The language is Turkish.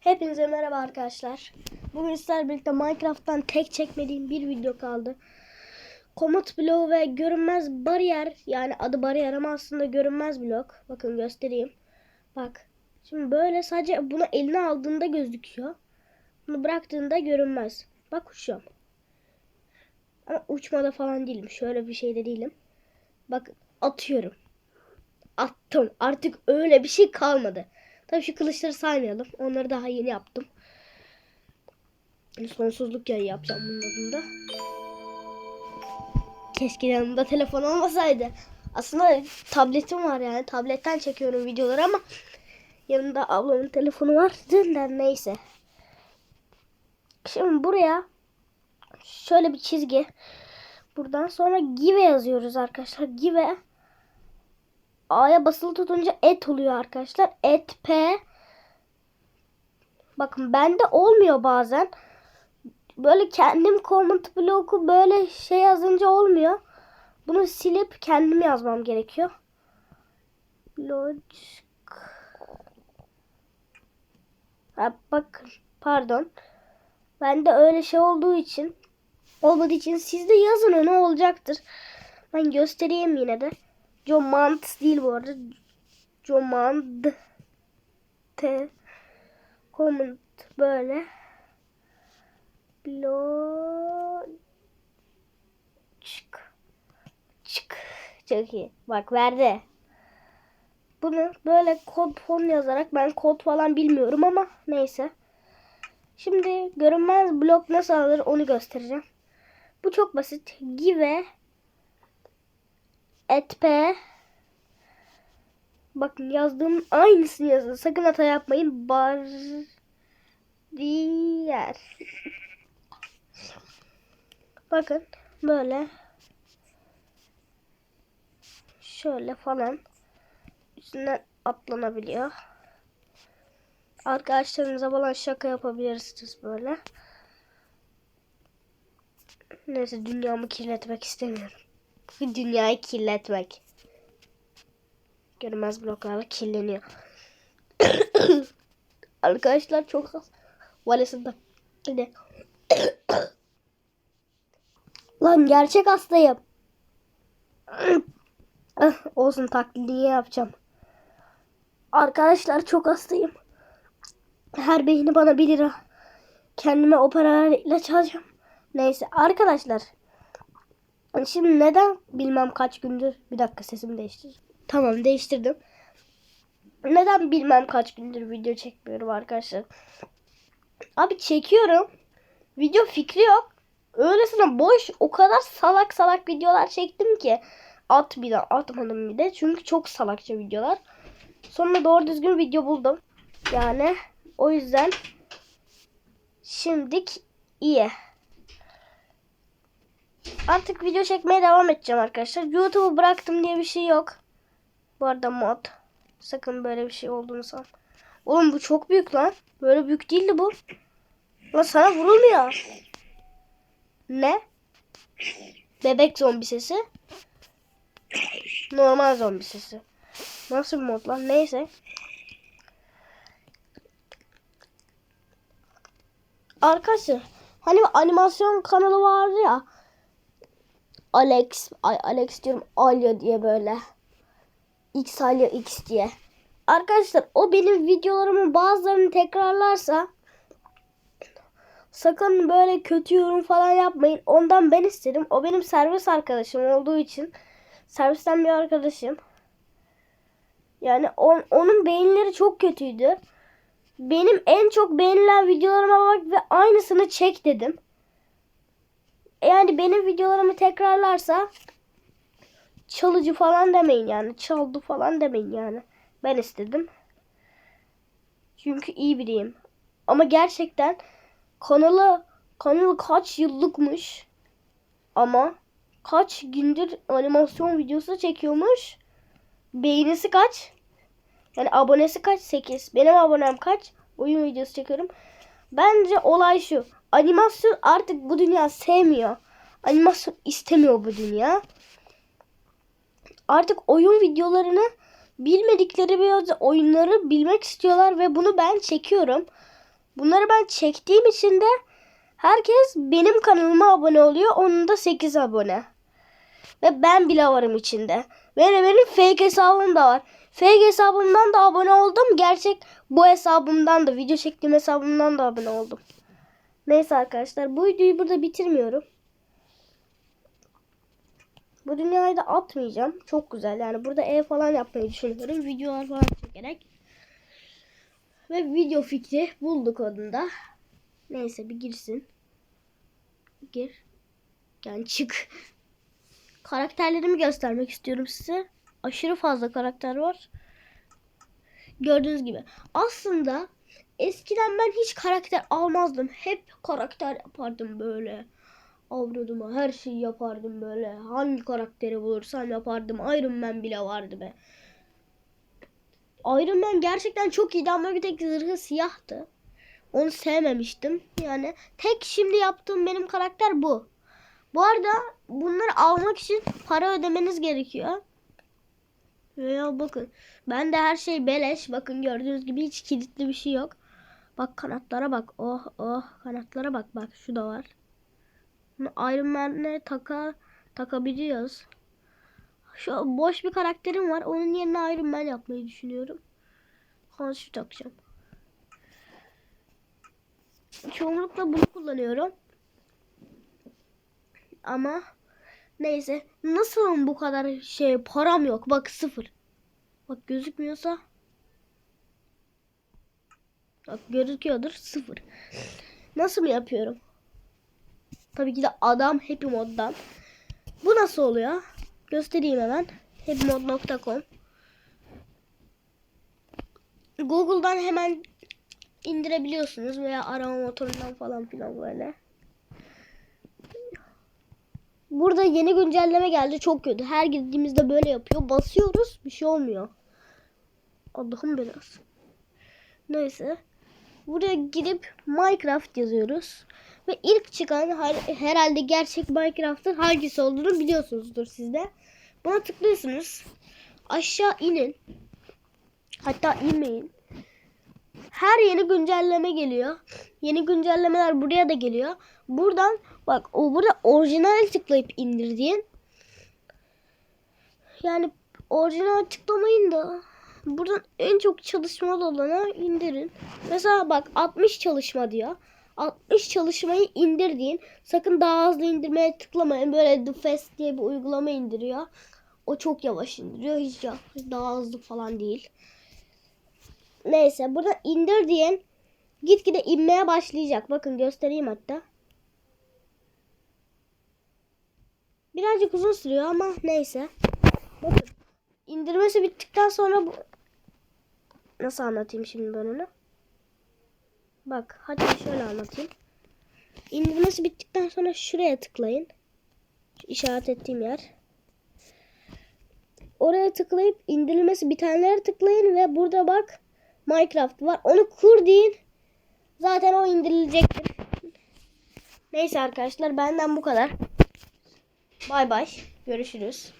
Hepinize merhaba arkadaşlar. Bugün sizlerle birlikte Minecraft'tan tek çekmediğim bir video kaldı. Komut bloğu ve görünmez bariyer yani adı bariyer ama aslında görünmez blok. Bakın göstereyim. Bak. Şimdi böyle sadece bunu eline aldığında gözüküyor. Bunu bıraktığında görünmez. Bak uçuyorum. Ama uçmada falan değilim. Şöyle bir şeyde değilim. Bak atıyorum. Attım. Artık öyle bir şey kalmadı. Tabii şu kılıçları saymayalım. Onları daha yeni yaptım. Sonsuzluk yayı yapacağım bunun adında. Keşke yanımda telefon olmasaydı. Aslında tabletim var yani. Tabletten çekiyorum videoları ama yanımda ablamın telefonu var. Dünden neyse. Şimdi buraya şöyle bir çizgi. Buradan sonra give yazıyoruz arkadaşlar. Give A'ya basılı tutunca et oluyor arkadaşlar. Et P. Bakın bende olmuyor bazen. Böyle kendim comment bloku böyle şey yazınca olmuyor. Bunu silip kendim yazmam gerekiyor. Logic. Ha, bakın pardon. Bende öyle şey olduğu için olmadığı için siz de yazın o ne olacaktır. Ben göstereyim yine de. Comand değil bu arada. Comand. T. Comment böyle. Lo. Çık. Çık. Çok iyi. Bak verdi. Bunu böyle kod fon yazarak ben kod falan bilmiyorum ama neyse. Şimdi görünmez blok nasıl alır onu göstereceğim. Bu çok basit. Give etp Bakın yazdığım aynısını yazın. Sakın hata yapmayın. Bariyer. Bakın böyle şöyle falan üstünden atlanabiliyor. Arkadaşlarınıza falan şaka yapabilirsiniz böyle. Neyse dünyamı kirletmek istemiyorum. Dünyayı kirletmek. Görünmez bloklarla kirleniyor. Arkadaşlar çok az. Valesinde. Yine. Lan gerçek hastayım. Ah, Olsun taklidini yapacağım. Arkadaşlar çok hastayım. Her beyni bana 1 lira. Kendime o paralarla ilaç alacağım. Neyse arkadaşlar. Şimdi neden bilmem kaç gündür bir dakika sesimi değiştir. Tamam değiştirdim. Neden bilmem kaç gündür video çekmiyorum arkadaşlar. Abi çekiyorum. Video fikri yok. Öylesine boş o kadar salak salak videolar çektim ki. At bir de atmadım bir de. Çünkü çok salakça videolar. Sonra doğru düzgün video buldum. Yani o yüzden şimdik iyi. Artık video çekmeye devam edeceğim arkadaşlar. YouTube'u bıraktım diye bir şey yok. Bu arada mod. Sakın böyle bir şey olduğunu san. Oğlum bu çok büyük lan. Böyle büyük değildi bu. Lan sana vurulmuyor. Ne? Bebek zombi sesi. Normal zombi sesi. Nasıl bir mod lan? Neyse. Arkadaşlar hani animasyon kanalı vardı ya. Alex, Alex diyorum Alya diye böyle. X Alya X diye. Arkadaşlar o benim videolarımın bazılarını tekrarlarsa sakın böyle kötü yorum falan yapmayın. Ondan ben isterim. O benim servis arkadaşım olduğu için servisten bir arkadaşım. Yani on, onun beğenileri çok kötüydü. Benim en çok beğenilen videolarıma bak ve aynısını çek dedim. Benim videolarımı tekrarlarsa çalıcı falan demeyin yani. Çaldı falan demeyin yani. Ben istedim. Çünkü iyi biriyim. Ama gerçekten kanalı kanalı kaç yıllıkmış ama kaç gündür animasyon videosu çekiyormuş. Beğenisi kaç? Yani abonesi kaç? 8. Benim abonem kaç? Oyun videosu çekiyorum. Bence olay şu. Animasyon artık bu dünya sevmiyor. Animasyon istemiyor bu dünya. Artık oyun videolarını bilmedikleri bazı oyunları bilmek istiyorlar ve bunu ben çekiyorum. Bunları ben çektiğim için de herkes benim kanalıma abone oluyor. Onun da 8 abone. Ve ben bile varım içinde. Ve benim fake hesabım da var. Fake hesabımdan da abone oldum. Gerçek bu hesabımdan da video çektiğim hesabımdan da abone oldum. Neyse arkadaşlar bu videoyu burada bitirmiyorum. Bu dünyayı da atmayacağım. Çok güzel. Yani burada ev falan yapmayı düşünüyorum. Videolar falan çekerek. Ve video fikri bulduk odunda. Neyse bir girsin. Gir. Yani çık. Karakterlerimi göstermek istiyorum size. Aşırı fazla karakter var. Gördüğünüz gibi. Aslında eskiden ben hiç karakter almazdım. Hep karakter yapardım böyle. Avradıma her şeyi yapardım böyle. Hangi karakteri bulursam yapardım. Iron Man bile vardı be. Iron Man gerçekten çok iyiydi ama bir tek zırhı siyahtı. Onu sevmemiştim. Yani tek şimdi yaptığım benim karakter bu. Bu arada bunları almak için para ödemeniz gerekiyor. Veya bakın. Ben de her şey beleş. Bakın gördüğünüz gibi hiç kilitli bir şey yok. Bak kanatlara bak. Oh oh kanatlara bak. Bak şu da var. Iron Man'le taka, takabiliyoruz. Şu boş bir karakterim var. Onun yerine Iron Man yapmayı düşünüyorum. Şu takacağım. Çoğunlukla bunu kullanıyorum. Ama neyse. Nasıl bu kadar şey param yok. Bak sıfır. Bak gözükmüyorsa. Bak gözüküyordur sıfır. Nasıl yapıyorum? Tabii ki de adam Happy Mod'dan. Bu nasıl oluyor? Göstereyim hemen. happymod.com Google'dan hemen indirebiliyorsunuz veya arama motorundan falan filan böyle. Burada yeni güncelleme geldi. Çok kötü. Her gittiğimizde böyle yapıyor. Basıyoruz. Bir şey olmuyor. Allah'ım biraz. Neyse. Buraya girip Minecraft yazıyoruz. Ve ilk çıkan herhalde gerçek Minecraft'ın hangisi olduğunu biliyorsunuzdur sizde. Buna tıklıyorsunuz. Aşağı inin. Hatta inmeyin. Her yeni güncelleme geliyor. Yeni güncellemeler buraya da geliyor. Buradan bak o burada orijinal tıklayıp indirdiğin. Yani orijinal tıklamayın da buradan en çok çalışmalı olanı indirin. Mesela bak 60 çalışma diyor. 60 çalışmayı indirdiğin sakın daha hızlı indirmeye tıklamayın. Böyle The Fast diye bir uygulama indiriyor. O çok yavaş indiriyor. Hiç daha hızlı falan değil. Neyse burada indir diyen gitgide inmeye başlayacak. Bakın göstereyim hatta. Birazcık uzun sürüyor ama neyse. Bakın indirmesi bittikten sonra bu nasıl anlatayım şimdi ben onu? Bak hadi şöyle anlatayım. İndirmesi bittikten sonra şuraya tıklayın. Şu işaret ettiğim yer. Oraya tıklayıp indirilmesi bitenlere tıklayın ve burada bak Minecraft var. Onu kur deyin. Zaten o indirilecektir. Neyse arkadaşlar benden bu kadar. Bay bay. Görüşürüz.